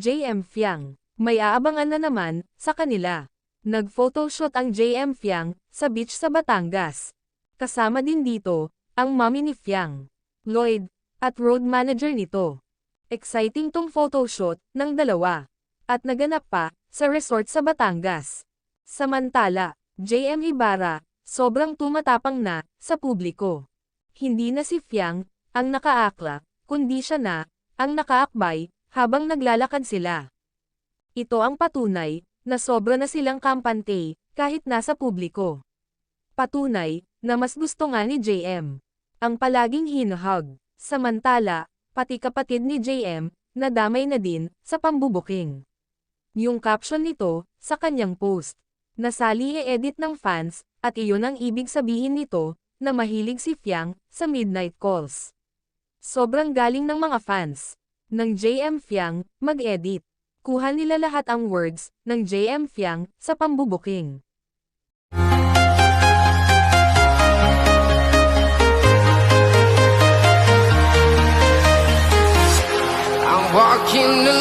JM Fiang. May aabangan na naman, sa kanila. Nag-photoshoot ang JM Fiang, sa beach sa Batangas. Kasama din dito, ang mommy ni Fiang, Lloyd, at road manager nito. Exciting tong photoshoot, ng dalawa. At naganap pa, sa resort sa Batangas. Samantala, JM Ibarra, sobrang tumatapang na, sa publiko. Hindi na si Fiang, ang nakaakla, kundi siya na, ang nakaakbay, habang naglalakad sila. Ito ang patunay, na sobra na silang kampante, kahit nasa publiko. Patunay, na mas gusto nga ni JM. Ang palaging hinuhug. Samantala, pati kapatid ni JM, nadamay na din, sa pambubuking. Yung caption nito, sa kanyang post. Nasali e-edit ng fans, at iyon ang ibig sabihin nito, na mahilig si Fiang, sa midnight calls. Sobrang galing ng mga fans ng JM Fiang, mag-edit. Kuha nila lahat ang words ng JM Fiang sa pambubuking. I'm walking alone.